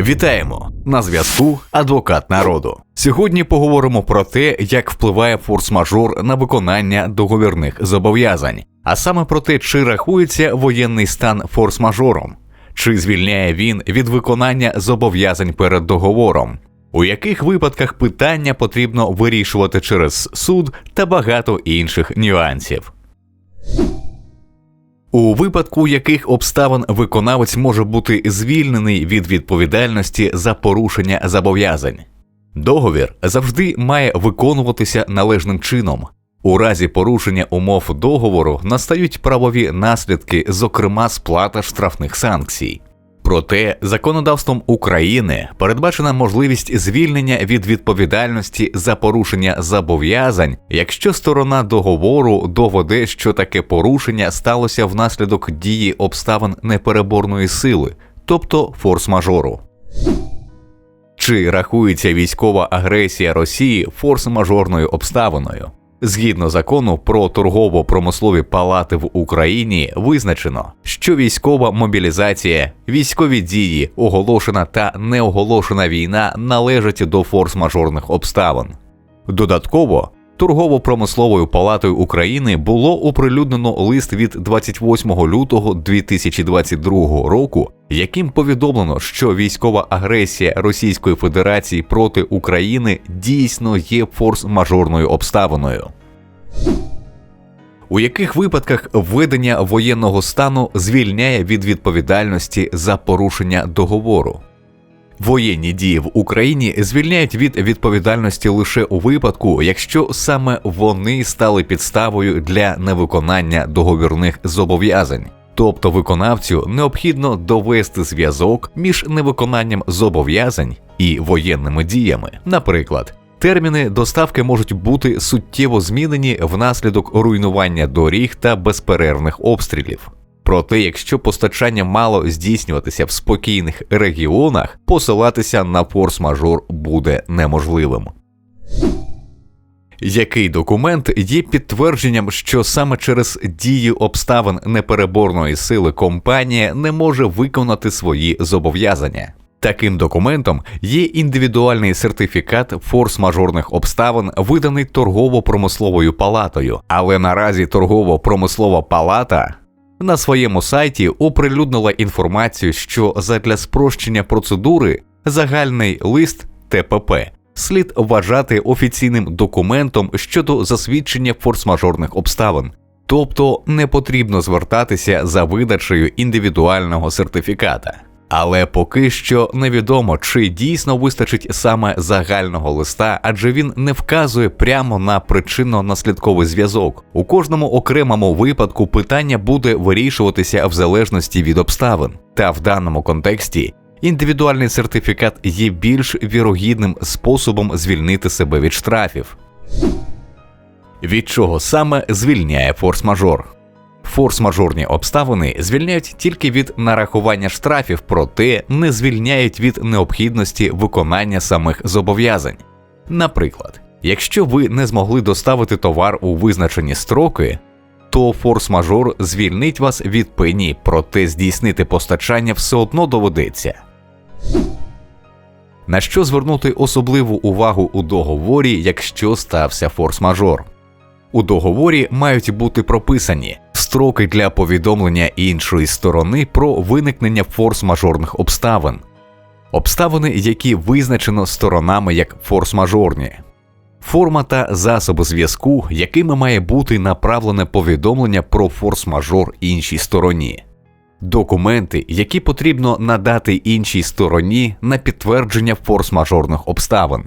Вітаємо на зв'язку Адвокат народу. Сьогодні поговоримо про те, як впливає форс-мажор на виконання договірних зобов'язань, а саме про те, чи рахується воєнний стан форс-мажором, чи звільняє він від виконання зобов'язань перед договором, у яких випадках питання потрібно вирішувати через суд та багато інших нюансів. У випадку яких обставин виконавець може бути звільнений від відповідальності за порушення зобов'язань. Договір завжди має виконуватися належним чином. У разі порушення умов договору настають правові наслідки, зокрема сплата штрафних санкцій. Проте законодавством України передбачена можливість звільнення від відповідальності за порушення зобов'язань, якщо сторона договору доведе, що таке порушення сталося внаслідок дії обставин непереборної сили, тобто форс-мажору. Чи рахується військова агресія Росії форс-мажорною обставиною? Згідно закону про торгово-промислові палати в Україні визначено, що військова мобілізація, військові дії, оголошена та неоголошена війна належать до форс-мажорних обставин. Додатково Торгово-промисловою палатою України було оприлюднено лист від 28 лютого 2022 року, яким повідомлено, що військова агресія Російської Федерації проти України дійсно є форс-мажорною обставиною. У яких випадках введення воєнного стану звільняє від відповідальності за порушення договору? Воєнні дії в Україні звільняють від відповідальності лише у випадку, якщо саме вони стали підставою для невиконання договірних зобов'язань. Тобто виконавцю необхідно довести зв'язок між невиконанням зобов'язань і воєнними діями. Наприклад, терміни доставки можуть бути суттєво змінені внаслідок руйнування доріг та безперервних обстрілів. Проте, якщо постачання мало здійснюватися в спокійних регіонах, посилатися на форс-мажор буде неможливим. Який документ є підтвердженням, що саме через дію обставин непереборної сили компанія не може виконати свої зобов'язання? Таким документом є індивідуальний сертифікат форс-мажорних обставин, виданий торгово-промисловою палатою, але наразі торгово-промислова палата на своєму сайті оприлюднила інформацію, що задля спрощення процедури загальний лист ТПП слід вважати офіційним документом щодо засвідчення форс-мажорних обставин, тобто не потрібно звертатися за видачею індивідуального сертифіката. Але поки що невідомо, чи дійсно вистачить саме загального листа, адже він не вказує прямо на причинно-наслідковий зв'язок. У кожному окремому випадку питання буде вирішуватися в залежності від обставин, та в даному контексті індивідуальний сертифікат є більш вірогідним способом звільнити себе від штрафів. Від чого саме звільняє форс-мажор? Форс-мажорні обставини звільняють тільки від нарахування штрафів, проте не звільняють від необхідності виконання самих зобов'язань. Наприклад, якщо ви не змогли доставити товар у визначені строки, то форс-мажор звільнить вас від пені, проте здійснити постачання все одно доведеться. На що звернути особливу увагу у договорі, якщо стався форс-мажор? У договорі мають бути прописані строки для повідомлення іншої сторони про виникнення форс-мажорних обставин, обставини, які визначено сторонами як форс-мажорні, форма та засоби зв'язку, якими має бути направлене повідомлення про форс-мажор іншій стороні, документи, які потрібно надати іншій стороні на підтвердження форс-мажорних обставин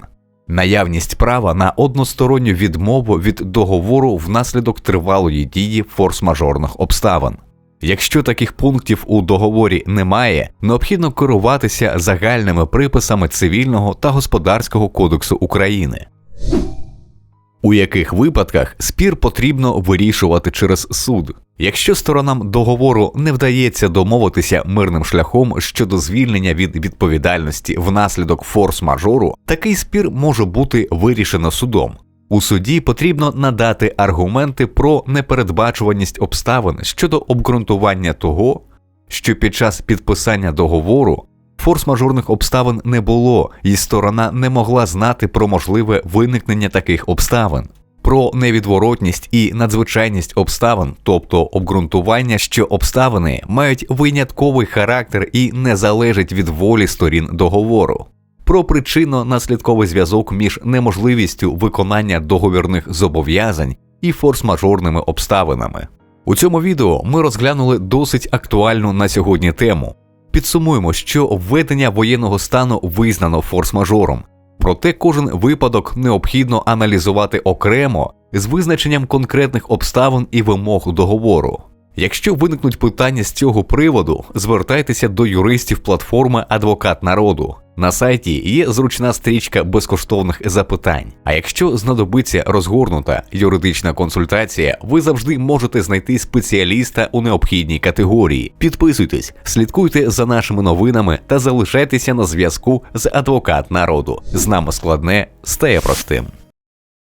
наявність права на односторонню відмову від договору внаслідок тривалої дії форс-мажорних обставин. Якщо таких пунктів у договорі немає, необхідно керуватися загальними приписами цивільного та господарського кодексу України. У яких випадках спір потрібно вирішувати через суд? Якщо сторонам договору не вдається домовитися мирним шляхом щодо звільнення від відповідальності внаслідок форс-мажору, такий спір може бути вирішено судом. У суді потрібно надати аргументи про непередбачуваність обставин щодо обґрунтування того, що під час підписання договору Форс-мажорних обставин не було, і сторона не могла знати про можливе виникнення таких обставин. Про невідворотність і надзвичайність обставин, тобто обґрунтування, що обставини мають винятковий характер і не залежать від волі сторін договору, про причинно-наслідковий зв'язок між неможливістю виконання договірних зобов'язань і форс-мажорними обставинами. У цьому відео ми розглянули досить актуальну на сьогодні тему. Підсумуємо, що введення воєнного стану визнано форс-мажором, проте кожен випадок необхідно аналізувати окремо з визначенням конкретних обставин і вимог договору. Якщо виникнуть питання з цього приводу, звертайтеся до юристів платформи Адвокат народу. На сайті є зручна стрічка безкоштовних запитань. А якщо знадобиться розгорнута юридична консультація, ви завжди можете знайти спеціаліста у необхідній категорії. Підписуйтесь, слідкуйте за нашими новинами та залишайтеся на зв'язку з адвокат народу. З нами складне стає простим.